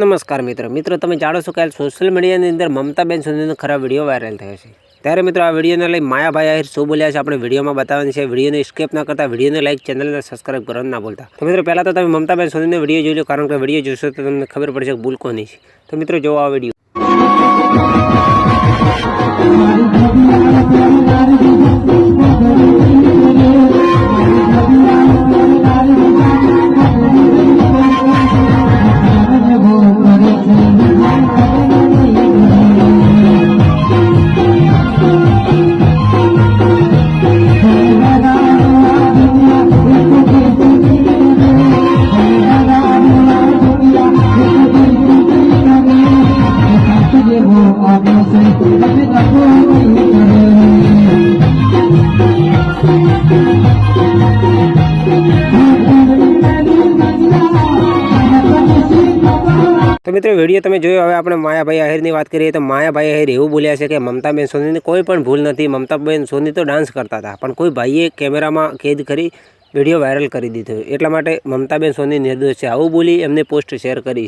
નમસ્કાર મિત્રો. મિત્રો, તમે જાણો છો કે સોશિયલ મીડિયાની અંદર મમતાબેન સુધીનો ખરાબ વીડિયો વાયરલ થયો છે. ત્યારે મિત્રો, આ વિડીયોને લઈ માયાભાઈ આહિર શું બોલ્યા છે આપણે વિડીયોમાં બતાવવાની છે. વિડીયોને સ્કેપ ના કરતા વિડીયોને લાઈક ચેનલને સબસ્ક્રાઈબ કરવાનું ના ભૂલતા. તો મિત્રો, પહેલાં તો તમે મમતાબેન સુધીનો વીડિયો જોઈ લો, કારણ કે વીડિયો જોશો તો તમને ખબર પડશે ભૂલ કોની છે. તો મિત્રો, જોવો આ વીડિયો તો મિત્રો, વીડિયો તમે જોયો, હવે આપણે માયાભાઈ આહિરની વાત કરીએ તો માયાભાઈ આહિર એવું બોલ્યા છે કે મમતાબેન સોનીની કોઈ પણ ભૂલ નથી. મમતાબેન સોની તો ડાન્સ કરતા હતા, પણ કોઈ ભાઈએ કેમેરામાં કેદ કરી વીડિયો વાયરલ કરી દીધો. એટલા માટે મમતાબેન સોની નિર્દોષ છે. આવું બોલી એમને પોસ્ટ શેર કરી